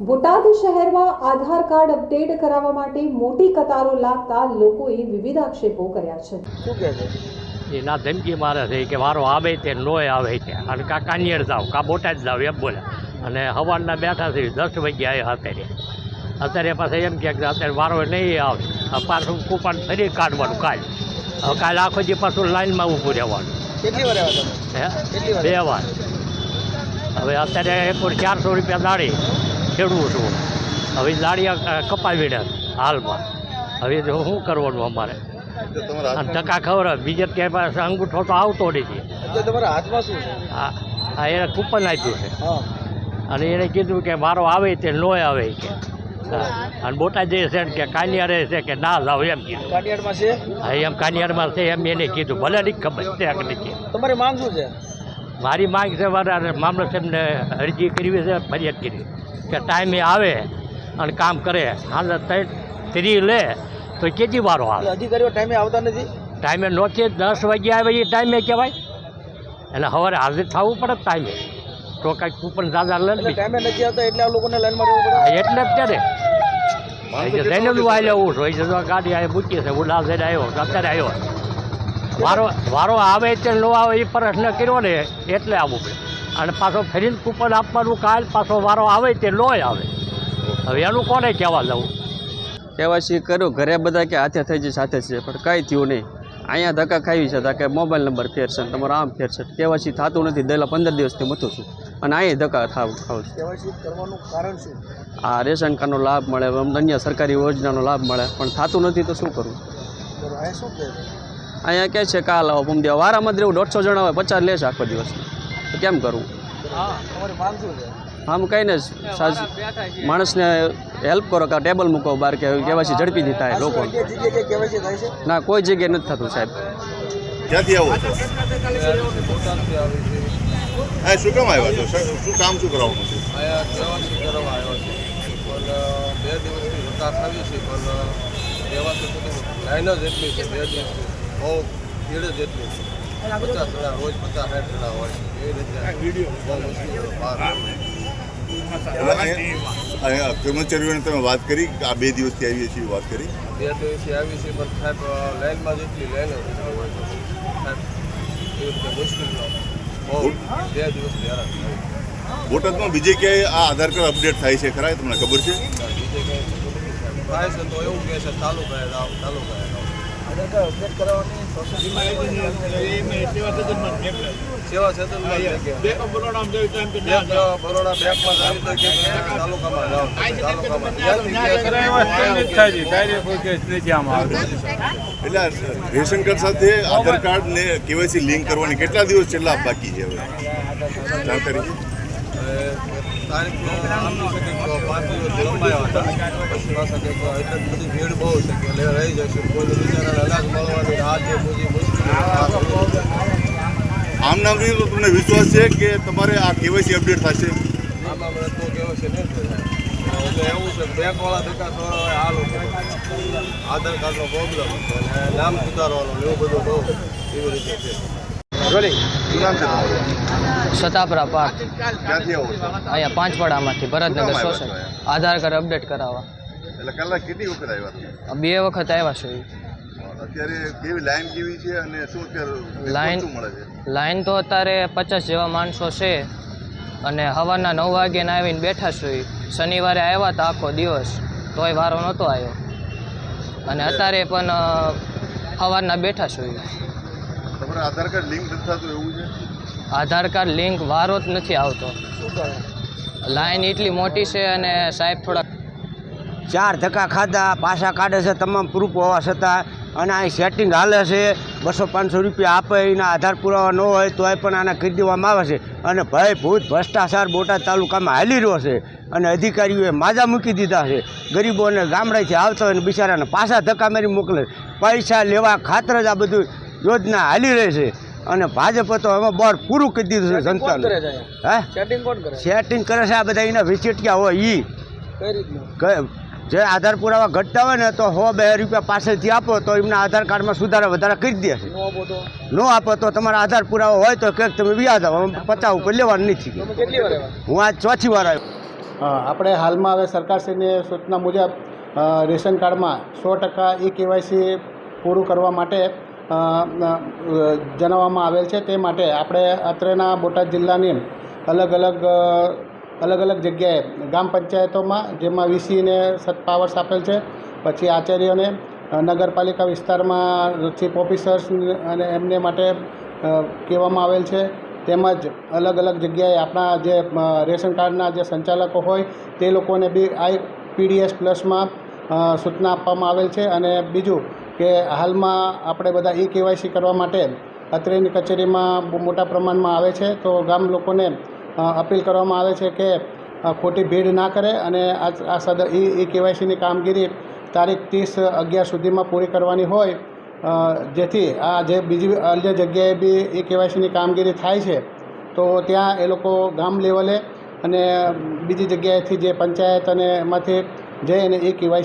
બોટાદ શહેરમાં આધાર card update કરાવવા માટે મોટી કતારો લાગતા લોકોએ વિવિધ આક્ષેપો કર્યા છે. શું કહે છે? એના ધમકી મારે છે કે વારો આવે તે નોય આવે છે. અને કા કાનિયર જાવ કા બોટાદ જાવ એમ બોલે. અને સવારના બેઠા છે દસ વાગ્યા આવ્યા અત્યારે. અત્યારે પાસે એમ કહે કે અત્યારે વારો નહીં આવે. પાછું કૂપન ફરી કાઢવાનું કાલ. હવે કાલ આખો જે પાછું લાઈનમાં ઊભું રહેવાનું. કેટલી વાર આવ્યા તમે? હે? બે વાર. હવે અત્યારે એક ચારસો રૂપિયા દાડી. ખેડવું છું. હવે દાડિયા કપાવી દે હાલમાં. હવે જો શું કરવાનું અમારે? અને ટકા ખબર બીજે ક્યાંય પાસે અંગૂઠો તો આવતો નથી. તમારા હાથમાં શું આ એને કૂપન આપ્યું છે. અને એને કીધું કે મારો આવે તે નોય આવે કે. અને બોટાદ જે છે ને કે કાનિયારે છે કે ના લાવ એમ કીધું કાટિયાડમાં છે? હા એમ કાનિયારમાં છે એમ એને કીધું. ભલે નહીં ખબર છે કે નથી. તમારી માંગ શું છે? મારી માંગ છે મારા મામલો સાહેબને અરજી કરવી છે ફરિયાદ કરી કે ટાઈમે આવે અને કામ કરે. હાલ ત્રી લે તો કેટલી વારો આવે અધિકારીઓ ટાઈમે આવતા નથી? ટાઈમે નોખી દસ વાગ્યા આવે એ ટાઈમે કહેવાય. એટલે સવારે હાજર થવું પડે ટાઈમે તો કાંઈક કૂપન દાદા લે. ટાઈમે નથી આવતા એટલે આ લોકોને લાઈનમાં રહેવું પડે? એટલે જ ને જઈને આવી લેવું હોય છે તો ગાડી આ મૂકી છે ઉલ્લાસ જઈને આવ્યો અત્યારે આવ્યો વારો વારો આવે તે ન આવે એ પ્રશ્ન કર્યો ને એટલે આવવું પડે. અને પાછો ફરીને કૂપન આપવાનું કાલ પાછો વારો આવે તે લોય આવે. હવે એનું કોને કહેવા જવું કેવાયસી કર્યું. ઘરે બધા કે હાથે થઈ જાય સાથે છે. પણ કાંઈ થયું નહીં. અહીંયા ધક્કા ખાવી છે કે મોબાઈલ નંબર ફેરશે છે તમારો આમ ફેરશે કેવાયસી થતું નથી. દેલા પંદર દિવસથી મથું છું. અને અહીંયા ધક્કા થાવ ખાવ છું. કરવાનું કારણ શું? આ રેશન કાર્ડનો લાભ મળે અન્ય સરકારી યોજનાનો લાભ મળે. પણ થતું નથી તો શું કરવું શું છે અહીંયા કહે છે કાલ આવો પમદી વારામાં જ રહેવું દોઢસો જણા હોય પચાસ લેશે આખો દિવસ. તો કેમ કરવું આમ કહીને સાજ માણસને હેલ્પ કરો કે ટેબલ મૂકો બહાર કે કેવાયસી ઝડપી દીધા લોકો. ના કોઈ જગ્યાએ નથી થતું સાહેબ. ક્યાંથી આવો છો? હા શું કામ આવ્યા છો? શું કામ શું કરાવવાનું છે? કેવાસી કરવા આવ્યો છે. પણ બે દિવસથી વિકાસ આવી છે પણ કેવાસી તો લાઈન જ એટલી છે બે દિવસથી. બહુ ભીડ જ એટલી છે. પચાસ જણા રોજ પચાસ સાઠ જણા હોય. એ રીતે બહુ મુશ્કેલ છે બહાર એટલે અહીંયા અહીંયા કર્મચારીઓને તમે વાત કરી આ બે દિવસથી આવીએ છીએ વાત કરી. બે દિવસથી આવી છે પણ સાહેબ લાઈનમાં જ એટલી લાઈનો હોય છે સાહેબ એ રીતે બહુ બે દિવસથી હેરાન બોટાદમાં બીજે ક્યાંય આ આધાર કાર્ડ અપડેટ થાય છે ખરા? તમને ખબર છે? બીજે ક્યાંય થાય છે તો એવું કહે છે ચાલુ કરે અપડેટ કરાવવાની સેવા બેંક બરોડા બેંકમાં જાવી તો કે તાલુકામાં જાઓ. તાલુકામાં એટલે રેશન કાર્ડ સાથે આધાર કાર્ડ ને કેવાયસી લિંક કરવાની કેટલા દિવસ છેલ્લા બાકી છે હવે? જાણકારી? છે? તારીખ પાંચ દિવસ લંબાયા હતા એટલે બધી ભીડ બહુ છે રહી જશે કોઈ બિચારાને અનાજ મળવાની આ જે બધી મુશ્કેલી આમ નામ તો તમને વિશ્વાસ છે કે તમારે આ કેવાયસી અપડેટ થશે? આમાં મને તો કેવું છે નહીં થાય એવું છે બેંકવાળા ધક્કા ખવડાવે આ લોકો આધાર કાર્ડનો પ્રોબ્લેમ અને નામ સુધારવાનો એવું બધું બહુ એવી રીતે છે. શું નામ છે તમારું સતાપરા પાર્ક. ક્યાંથી આવો છો? અહીંયા પાંચવાડામાંથી Bharatnagar society Aadhaar card update કરાવવા. એટલે કલાક કેટલી વખત આવ્યા બે વખત આવ્યા છું. અત્યારે કેવી લાઈન કેવી છે અને શું અત્યારે લાઈન મળે છે? લાઈન તો અત્યારે પચાસ જેવા માણસો છે અને સવારના નવ વાગે આવીને બેઠા છું. શનિવારે આવ્યા હતા આખો દિવસ તોય વારો નહોતો આવ્યો. અને અત્યારે પણ સવારના બેઠા છું. તમારે આધાર કાર્ડ લિંક નથી થતું એવું છે? આધાર કાર્ડ લિંક વારો જ નથી આવતો. લાઈન એટલી મોટી છે અને સાહેબ થોડા ચાર ધક્કા ખાધા પાછા કાઢે છે તમામ પ્રૂફ હોવા છતાં. અને અહીં સેટિંગ હાલે છે બસો પાંચસો રૂપિયા આપે એના આધાર પુરાવા ન હોય તોય પણ આને કરી દેવામાં આવે છે. અને ભય ભૂત ભ્રષ્ટાચાર બોટાદ તાલુકામાં હાલી રહ્યો છે. અને અધિકારીઓએ માજા મૂકી દીધા છે. ગરીબોને ગામડેથી આવતા હોય ને બિચારાને પાછા ધક્કા મારી મોકલે. પૈસા લેવા ખાતર જ આ બધું યોજના હાલી રહી છે. અને ભાજપ તો હવે બોર્ડ પૂરું કરી દીધું છે જનતાનું. હે? સેટિંગ કરે? છે આ બધા એના વિચેટિયા હોય ઈ. કઈ રીતનું? કે જે આધાર પુરાવા ઘટતા હોય ને તો સો બે રૂપિયા પાસેથી આપો તો એમના આધાર કાર્ડમાં સુધારા વધારા કરી દે છે. નો આપો તો? ન આપો તો તમારા આધાર પુરાવા હોય તો કંઈક તમે વ્યાજ આવો પચાસ ઉપર લેવાનું નથી. તમે કેટલી વાર આવ્યા? હું આજ ચોથી વાર આવ્યો. આપણે હાલમાં હવે સરકારશ્રીની સૂચના મુજબ રેશન કાર્ડમાં સો ટકા એ કેવાયસી પૂરું કરવા માટે જણાવવામાં આવેલ છે તે માટે આપણે અત્રેના બોટાદ જિલ્લાની અલગ અલગ અલગ અલગ જગ્યાએ ગ્રામ પંચાયતોમાં જેમાં વીસીને સત, પાવર્સ આપેલ છે, પછી આચાર્યોને નગરપાલિકા વિસ્તારમાં ચીફ ઓફિસર્સ અને એમને માટે કહેવામાં આવેલ છે. તેમજ અલગ અલગ જગ્યાએ આપણા જે રેશન કાર્ડના જે સંચાલકો હોય તે લોકોને બી આઈ પીડીએસ પ્લસમાં સૂચના આપવામાં આવેલ છે. અને બીજું કે હાલમાં આપણે બધા ઈ કેવાયસી કરવા માટે અત્રેની કચેરીમાં બહુ મોટા પ્રમાણમાં આવે છે. તો ગામ લોકોને અપીલ કરવામાં આવે છે કે ખોટી ભીડ ના કરે અને આ આ સદ ઈ ઈ કેવાયસીની કામગીરી તારીખ ત્રીસ અગિયાર સુધીમાં પૂરી કરવાની હોય જેથી આ જે બીજી અન્ય જગ્યાએ બી ઈ કેવાયસીની કામગીરી થાય છે, તો ત્યાં એ લોકો ગામ લેવલે અને બીજી જગ્યાએથી જે પંચાયત અને એમાંથી જઈ અને એ કેવાયસી